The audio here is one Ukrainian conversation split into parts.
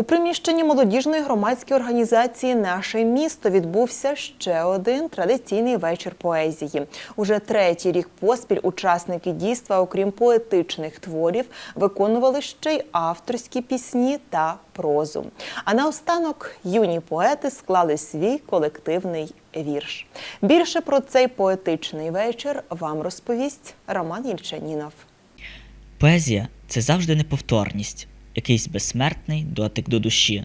У приміщенні молодіжної громадської організації Наше місто відбувся ще один традиційний вечір поезії. Уже третій рік поспіль учасники дійства, окрім поетичних творів, виконували ще й авторські пісні та прозу. А наостанок юні поети склали свій колективний вірш. Більше про цей поетичний вечір вам розповість Роман Єльчанінов. Поезія це завжди неповторність, якийсь безсмертний дотик до душі.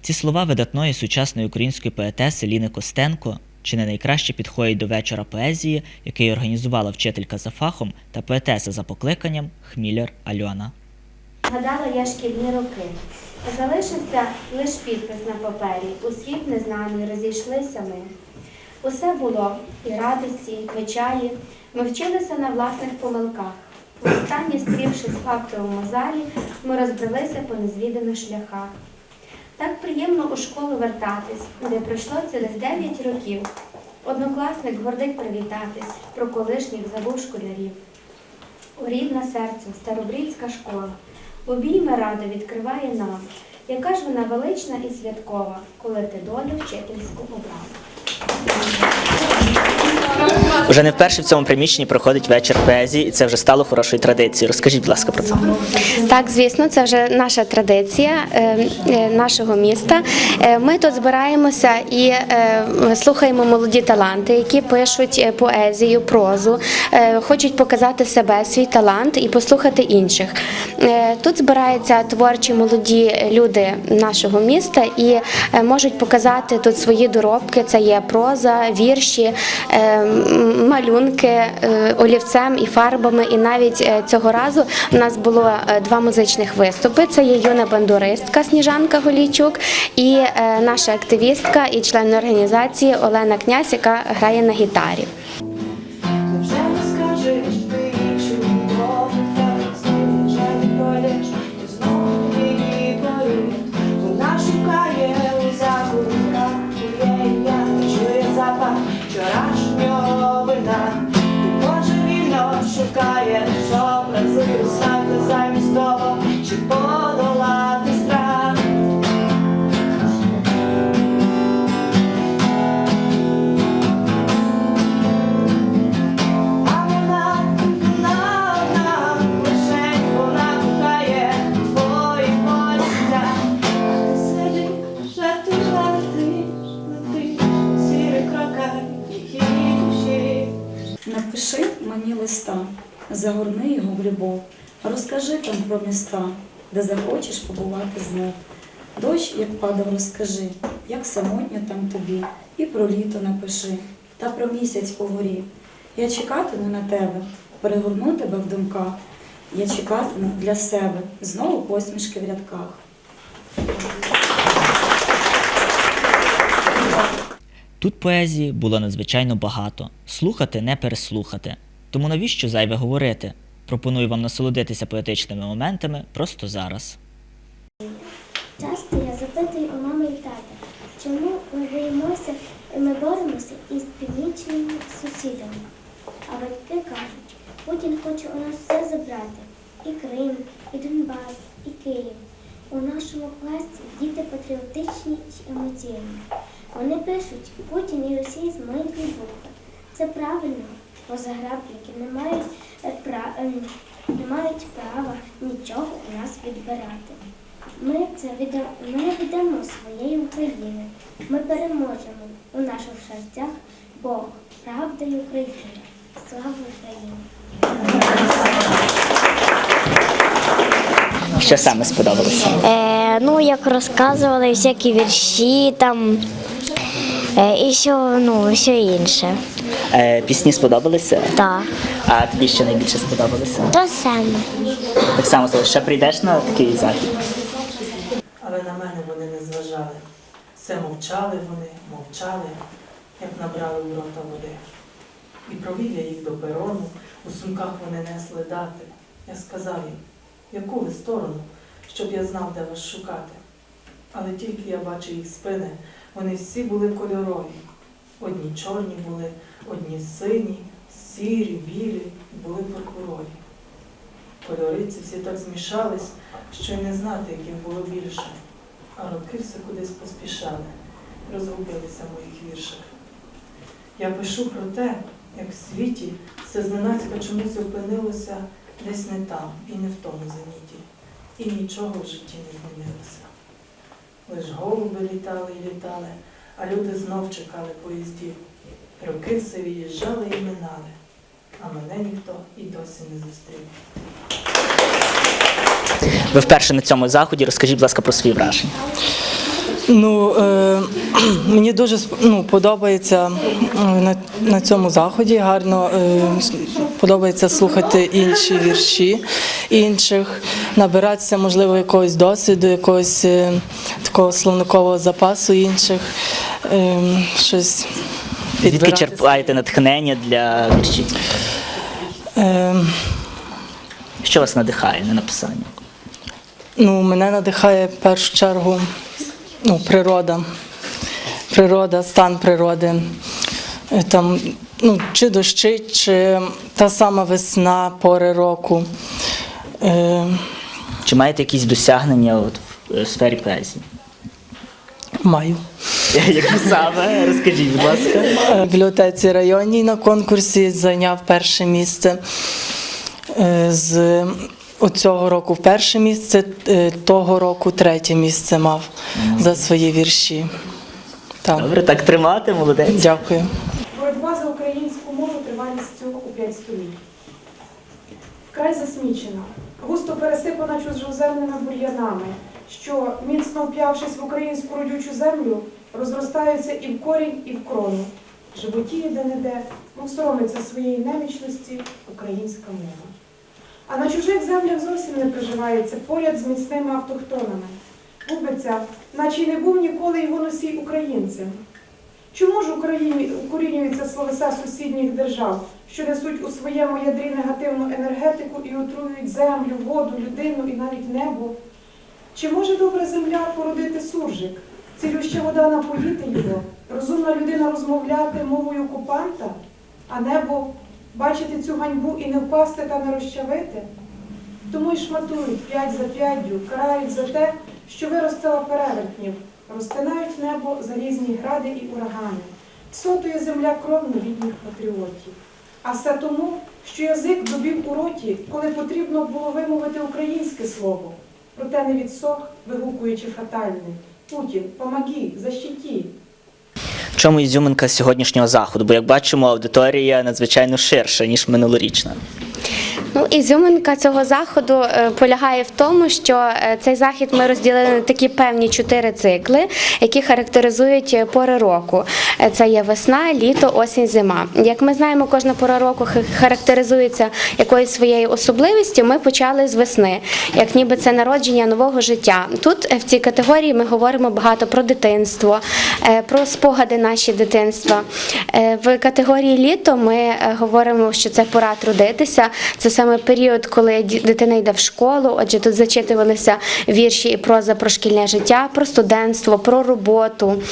Ці слова видатної сучасної української поетеси Ліни Костенко чи не найкраще підходять до вечора поезії, який організувала вчителька за фахом та поетеса за покликанням Хміляр Альона. Гадала я шкільні роки. Залишився лиш підпис на папері. У світ незнаний розійшлися ми. Усе було і радості, і печалі. Ми вчилися на власних помилках. Востаннє стрівшись в актовому залі, ми розбрелися по незвіданих шляхах. Так приємно у школу вертатись, де пройшло цілих дев'ять років. Однокласник гордить привітатись про колишніх забув школярів. У рідна серцю старобрільська школа, обійми радо відкриває нам, яка ж вона велична і святкова, коли ти долю вчительську обрав. Уже не вперше в цьому приміщенні проходить вечір поезії, і це вже стало хорошою традицією. Розкажіть, будь ласка, про це. Так, звісно, це вже наша традиція е, е, нашого міста. Е, Ми тут збираємося і слухаємо молоді таланти, які пишуть поезію, прозу, хочуть показати себе, свій талант і послухати інших. Тут збираються творчі молоді люди нашого міста і можуть показати тут свої доробки. Це є проза, вірші, малюнки е, олівцем і фарбами. І навіть е, цього разу у нас було е, два музичних виступи. Це є юна бандуристка Сніжанка Голійчук і наша активістка і член організації Олена Князь, яка грає на гітарі. Розкажи там про міста, де захочеш побувати знов. Дощ, як падав, розкажи, як самотньо там тобі, і про літо напиши, та про місяць у горі. Я чекатиму на тебе, перегорну тебе в думках. Я чекатиму для себе знову посмішки в рядках. Тут поезії було надзвичайно багато. Слухати не переслухати. Тому навіщо зайве говорити? Пропоную вам насолодитися поетичними моментами просто зараз. Часто я запитую у мами і тата, чому ми боїмося і ми боремося із північними сусідами. А батьки кажуть, Путін хоче у нас все забрати. І Крим, і Донбас, і Київ. У нашому класі діти патріотичні й емоційні. Вони пишуть Путін і Росія з маленької букви. Це правильно, бо загарбники не мають, не мають права нічого у нас відбирати. Ми це віддамо, ми віддамо своєї України. Ми переможемо у наших серцях Бог, правда і Україна. Слава Україні! Що саме сподобалося? Е, ну, як розказували всякі вірші там е, і що, ну, все інше. Е, пісні сподобалися? Так. А тобі що найбільше сподобалося? То саме. Так само ще прийдеш на такий захід. Але на мене вони не зважали. Все мовчали вони, мовчали, як набрали у рота води. І провів я їх до перону, у сумках вони несли дати. Я сказав їм, яку ви сторону, щоб я знав, де вас шукати. Але тільки я бачив їх спини, вони всі були кольорові. Одні чорні були, одні сині, сірі, білі, були пурпурові. Кольори ці всі так змішались, що й не знати, яких було більше. а роки все кудись поспішали, розгубилися в моїх віршах. Я пишу про те, як в світі все зненацька чомусь опинилося десь не там і не в тому зеніті, і нічого в житті не змінилося. Лиш голуби літали і літали, а люди знов чекали поїздів. Роки все виїжджали і минали, а мене ніхто і досі не зустрів. Ви вперше на цьому заході. Розкажіть, будь ласка, про свої враження. Ну, е, мені дуже ну, подобається на, на цьому заході. Гарно е, подобається слухати інші вірші інших, набиратися, можливо, якогось досвіду, якогось е, такого словникового запасу інших. Е, щось Звідки черпаєте натхнення для віршів? Е, Що вас надихає на написання? Ну, мене надихає в першу чергу ну, природа. Природа, стан природи. Е, Там, ну, чи дощі, чи та сама весна, пори року. Е, Чи маєте якісь досягнення от в е, сфері поезії? маю. Які саме? Розкажіть, будь ласка. Е, В бібліотеці районній на конкурсі зайняв перше місце. Е, З цього року перше місце, е, того року третє місце мав за свої вірші. Так. Добре, так тримати, молодець. Дякую. Боротьба за українську мову тривалістю у п'ять століть. Вкрай засмічена, густо пересипана чужоземними бур'янами, що, міцно вп'явшись в українську родючу землю, розростаються і в корінь, і в крону. Животіє де-не-де, мов соромиться своєї немічності українська мова. А на чужих землях зовсім не приживається поряд з міцними автохтонами. Губиться, наче й не був ніколи його носій українцем. Чому ж укорінюються словеса сусідніх держав, що несуть у своєму ядрі негативну енергетику і отруюють землю, воду, людину і навіть небо? Чи може добра земля породити суржик, цілюща вода напоїти його, розумна людина розмовляти мовою окупанта, а небо бачити цю ганьбу і не впасти та не розчавити? Тому й шматують п'ять за п'ятдю, карають за те, що виростила перевертнів, розтинають небо за різні гради і урагани, сотує земля кров новітніх патріотів. А все тому, що язик добів у роті, коли потрібно було вимовити українське слово, проте не відсох, вигукуючи фатальне. Путін, помоги, защиті. Чому ізюминка сьогоднішнього заходу? Бо як бачимо, аудиторія надзвичайно ширша, ніж минулорічна. Ну, ізюминка цього заходу е, полягає в тому, що е, цей захід ми розділили на такі певні чотири цикли, які характеризують е, пори року. Це є весна, літо, осінь, зима. Як ми знаємо, кожна пора року характеризується якоюсь своєю особливістю. Ми почали з весни, як ніби це народження нового життя. Тут в цій категорії ми говоримо багато про дитинство, про спогади наші дитинства. В категорії літо ми говоримо, що це пора трудитися. Це саме період, коли дитина йде в школу. Отже, тут зачитувалися вірші і проза про шкільне життя, про студентство, про роботу.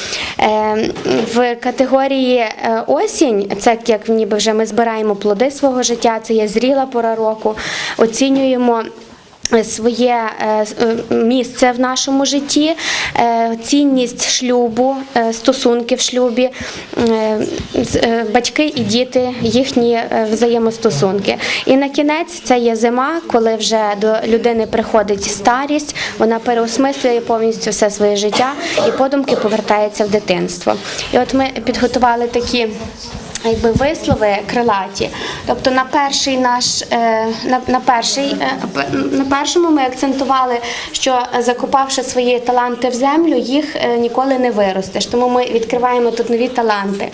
Е, В категорії е, осінь, це як ніби вже ми збираємо плоди свого життя, це є зріла пора року, оцінюємо. Своє е, е, місце в нашому житті, е, цінність шлюбу, стосунки в шлюбі, батьки і діти, їхні взаємостосунки. І на кінець це є зима, коли вже до людини приходить старість, вона переосмислює повністю все своє життя і подумки повертається в дитинство. І от ми підготували такі якби вислови крилаті. Тобто на перший наш е, на, на перший е, на першому ми акцентували, що закопавши свої таланти в землю, їх е, ніколи не виростеш. Тому ми відкриваємо тут нові таланти.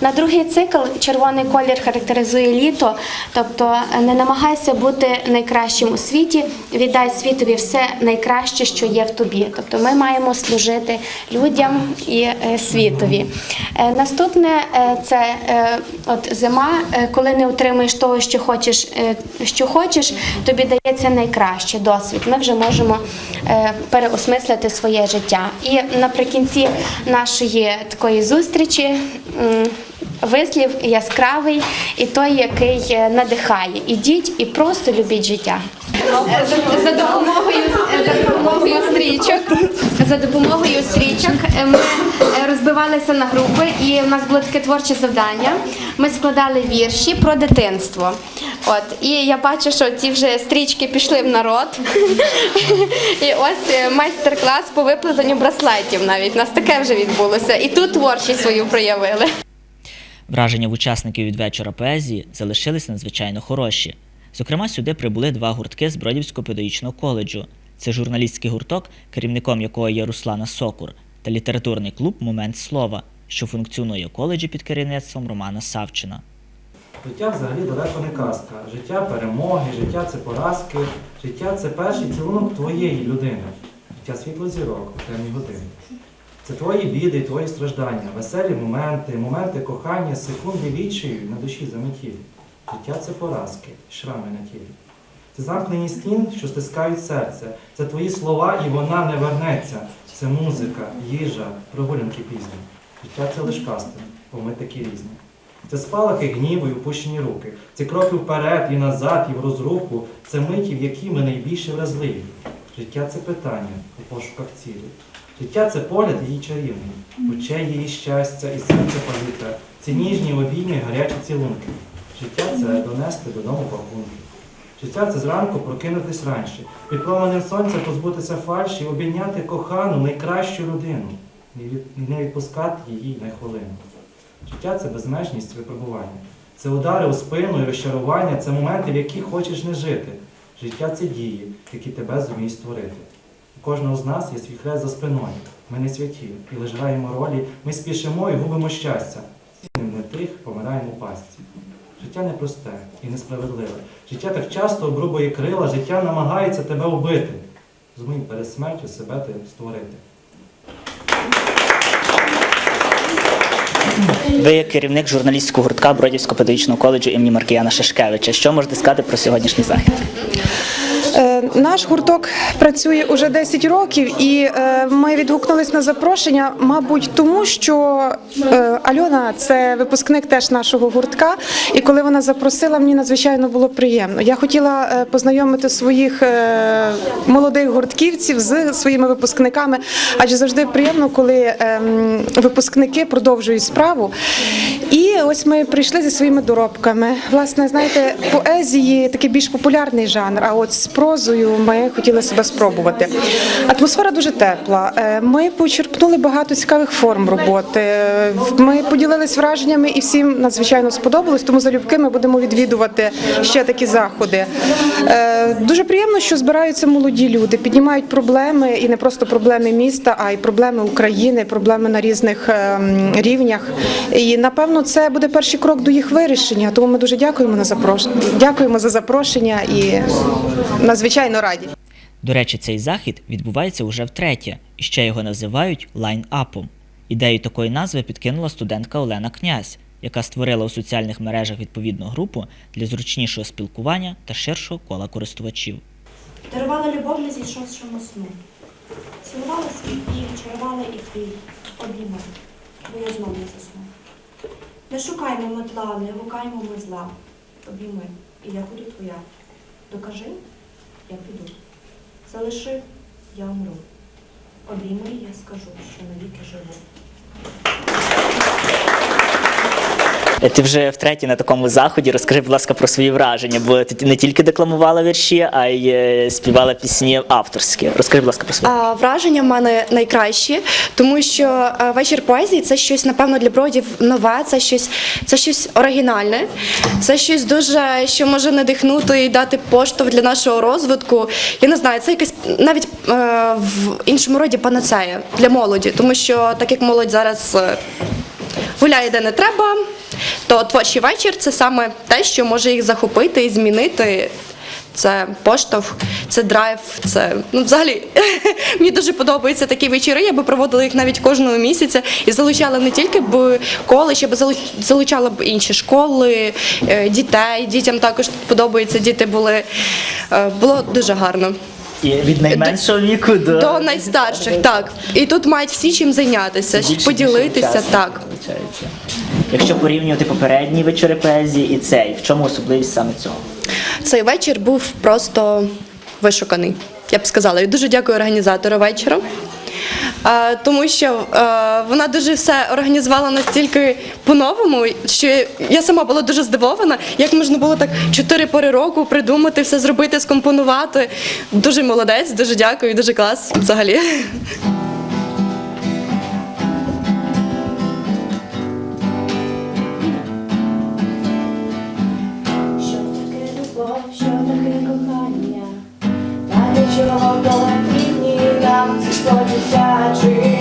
На другий цикл червоний колір характеризує літо, тобто не намагайся бути найкращим у світі, віддай світові все найкраще, що є в тобі. Тобто ми маємо служити людям і світові. Наступне це от зима, е, коли не отримуєш того, що хочеш, е, що хочеш, тобі дається найкраще досвід. Ми вже можемо е, переосмислити своє життя. І наприкінці нашої такої зустрічі. Вислів яскравий і той, який е, надихає. Ідіть і просто любіть життя. За, допомогою допомогою стрічок. За допомогою стрічок е, ми е, розбивалися на групи, і в нас було таке творче завдання. Ми складали вірші про дитинство. От і я бачу, що ці вже стрічки пішли в народ. І ось е, майстер-клас по виплетанню браслетів. Навіть у нас таке вже відбулося. І тут творчість свою проявили. Враження в учасників від вечора поезії залишились надзвичайно хороші. Зокрема, сюди прибули два гуртки з Бродівського педагогічного коледжу. Це журналістський гурток, керівником якого є Руслана Сокур, та літературний клуб Момент слова, що функціонує у коледжі під керівництвом Романа Савчина. Життя взагалі далеко не казка. Життя перемоги, життя це поразки, життя це перший цілунок твоєї людини. Життя світло зірок темні години. Це твої біди, твої страждання, веселі моменти, моменти кохання, секунди відчаю на душі заметілі. Життя це поразки, шрами на тілі. Це замкнені стін, що стискають серце. Це твої слова, і вона не вернеться. Це музика, їжа, прогулянки пізні. Життя це лиш кастинг, бо ми такі різні. Це спалахи гніву і опущені руки. Це кроки вперед і назад, і в розруху. Це миті, в які ми найбільше вразливі. Життя це питання у пошуках цілі. Життя це погляд її чарівний, очей її щастя і серце повітря. Це ніжні обійми, гарячі цілунки. Життя це донести додому пакунки. Життя це зранку прокинутись раніше, під променем сонця позбутися фальші, обійняти кохану, найкращу людину і не відпускати її на хвилину. Життя це безмежність випробування. Це удари у спину і розчарування, це моменти, в яких хочеш не жити. Життя це дії, які тебе зуміють створити. У кожного з нас є свій хрест за спиною. Ми не святі, і лише граємо ролі, ми спішимо і губимо щастя. Цінним не тих, помираємо пастці. Життя непросте і несправедливе. Життя так часто обрубує крила, життя намагається тебе убити. Зумій перед смертю себе ти створити. Ви як керівник журналістського гуртка Бродівського педагогічного коледжу імені Маркіяна Шишкевича. Що можете сказати про сьогоднішній захід? Е, Наш гурток працює уже 10 років, і е, ми відгукнулись на запрошення, мабуть, тому що е, Альона це випускник теж нашого гуртка. І коли вона запросила, мені надзвичайно було приємно. Я хотіла познайомити своїх молодих гуртківців з своїми випускниками, адже завжди приємно, коли ем, випускники продовжують справу. І ось ми прийшли зі своїми доробками. Власне, знаєте, поезії такий більш популярний жанр. А от з прозою ми хотіли себе спробувати. Атмосфера дуже тепла. Е, Ми почерпнули багато цікавих форм роботи. Ми поділились враженнями і всім надзвичайно сподобалось. Тому залюбки ми будемо відвідувати ще такі заходи. Е, Дуже приємно, що збираються молоді люди, піднімають проблеми і не просто проблеми міста, а й проблеми України, проблеми на різних ем, рівнях. І напевно це буде перший крок до їх вирішення. Тому ми дуже дякуємо на запрошення. Дякуємо за запрошення і надзвичайно раді. До речі, цей захід відбувається уже втретє, і ще його називають лайн-апом. Ідею такої назви підкинула студентка Олена Князь, яка створила у соціальних мережах відповідну групу для зручнішого спілкування та ширшого кола користувачів. Дарувала любов не зійшовшому сну. Цілувала свій біль, чарувала і твій, обіймай, бо я знов не засну. Не шукаймо ми тла, не гукаймо ми зла. Обійми, і я буду твоя. Докажи, я піду. Залиши, я умру. Обійми, я скажу, що навіки живу. Ти вже втретє на такому заході. Розкажи, будь ласка, про свої враження, бо ти не тільки декламувала вірші, а й е, співала пісні авторські. Розкажи, будь ласка, про свої. Враження в мене найкращі, тому що е, вечір поезії це щось, напевно, для бродів нове, це щось, це щось оригінальне, це щось дуже, що може надихнути і дати поштовх для нашого розвитку. Я не знаю, це якесь навіть е, в іншому роді панацея для молоді, тому що так як молодь зараз. е, Гуляє де не треба, то творчий вечір це саме те, що може їх захопити і змінити. Це поштовх, це драйв, це ну взагалі мені дуже подобаються такі вечори. Я би проводила їх навіть кожного місяця і залучала не тільки б коледж, я залу- залучала б інші школи, е, дітей. Дітям також подобається. Діти були е, було дуже гарно. І від найменшого віку до, До найстарших, так. І тут мають всі чим зайнятися, Більше- поділитися, так. виходить. Якщо порівнювати попередні вечори поезії і цей, в чому особливість саме цього? Цей вечір був просто вишуканий. я б сказала. І дуже дякую організатору вечора. Е, Тому що е, вона дуже все організувала настільки по-новому, що я сама була дуже здивована, як можна було так чотири пори року придумати, все зробити, скомпонувати. Дуже молодець, дуже дякую, дуже клас взагалі. Нам ці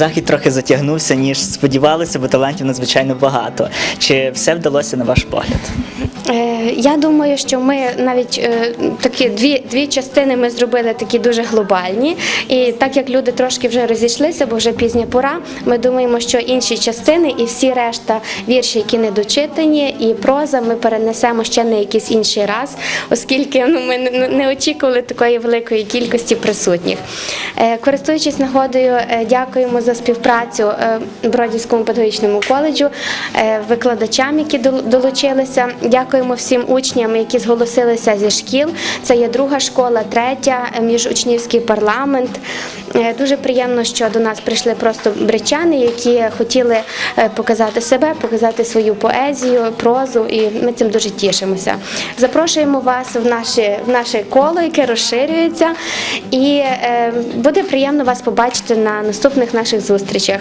Захід трохи затягнувся, ніж сподівалися, бо талантів надзвичайно багато. Чи все вдалося на ваш погляд? Е, Я думаю, що ми навіть е, такі дві, дві частини ми зробили такі дуже глобальні. І так як люди трошки вже розійшлися, бо вже пізня пора, ми думаємо, що інші частини і всі решта вірші, які не дочитані, і проза ми перенесемо ще на якийсь інший раз, оскільки ну, ми не, очікували такої великої кількості присутніх. Е, Користуючись нагодою, дякуємо за співпрацю е, Бродівському педагогічному коледжу, е, викладачам, які долучилися. Дякуємо всім учням, які зголосилися зі шкіл. Це є друга школа, третя, е, міжучнівський парламент. Дуже приємно, що до нас прийшли просто бричани, які хотіли показати себе, показати свою поезію, прозу, і ми цим дуже тішимося. Запрошуємо вас в наше, в наше коло, яке розширюється, і буде приємно вас побачити на наступних наших зустрічах.